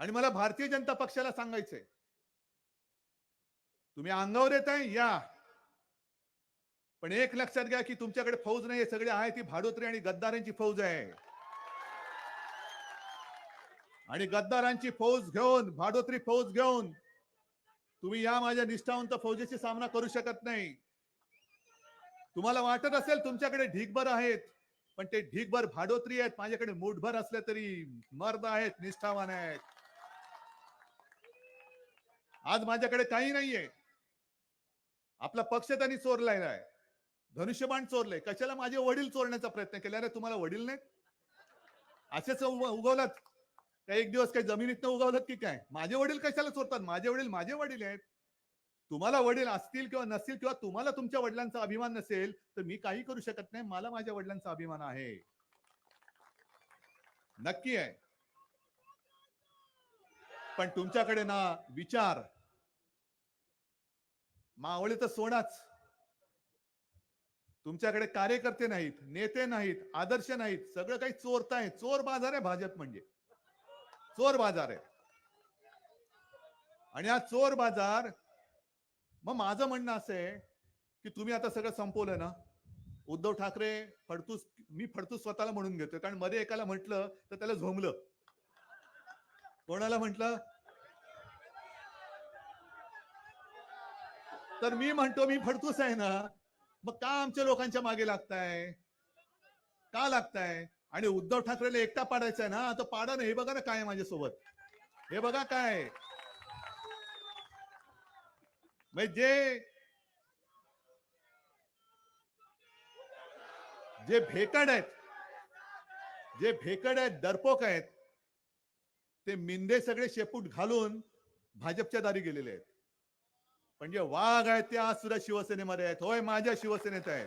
आणि मला भारतीय जनता पक्षाला सांगायचंय. तुम्ही अंगावर येत आहे या. पण एक लक्षात घ्या की तुमच्याकडे फौज नाही सगळे आहे ती भाडोत्री आणि गद्दारांची फौज आहे. आणि गद्दारांची फौज घेऊन भाडोत्री फौज घेऊन तुम्ही या माझ्या निष्ठावंत फौजेशी सामना करू शकत नाही. तुम्हाला वाटत असेल तुमच्याकडे ढीकभर आहेत पण ते ढीकभर भाडोत्री आहेत माझ्याकडे मूठभर असले तरी मर्द आहेत निष्ठावान आहेत. आज माझ्याकडे काही नाहीये. आपला पक्ष त्यांनी चोरलाय आहे धनुष्यबाण चोरले कशाला माझे वडील चोरण्याचा प्रयत्न केला? अरे तुम्हाला वडील नाही असेच उगवलात. काय एक दिवस काही जमिनीत उगवलात की काय? माझे वडील कशाला चोरतात? माझे वडील माझे वडील आहेत. तुम्हाला वडील असतील किंवा नसतील किंवा तुम्हाला तुमच्या वडिलांचा अभिमान नसेल तर मी काही करू शकत नाही. मला माझ्या वडिलांचा अभिमान आहे. नक्की आहे. पण तुमच्याकडे ना विचार. मावळे तर सोडाच तुमच्याकडे कार्यकर्ते नाहीत नेते नाहीत आदर्श नाहीत सगळं काही चोरताय चोर बाजार आहे भाजप म्हणजे. चोर बाजार आहे. आणि हा चोर बाजार मग माझं म्हणणं असं आहे की तुम्ही आता सगळं संपवलं ना. उद्धव ठाकरे फडतूस मी फडतूस स्वतःला म्हणून घेतोय. कारण मध्ये एकाला म्हटलं तर त्याला झोमलं कोणाला म्हटलं? तर मी म्हणतो मी फडतूस आहे ना. मग का आमच्या लोकांच्या मागे लागताय? का लागताय? आणि उद्धव ठाकरेला एकटा पाडायचा आहे ना तर पाडा ना. हे बघा ना काय माझ्यासोबत. हे बघा काय. म्हणजे जे जे भेकड आहेत जे भेकड आहेत डरपोक आहेत ते मिंदे सगळे शेपूट घालून भाजपच्या दारी गेलेले आहेत. पण जे वाघ आहेत ते आज सुद्धा शिवसेनेमध्ये आहेत. होय माझ्या शिवसेनेत आहेत.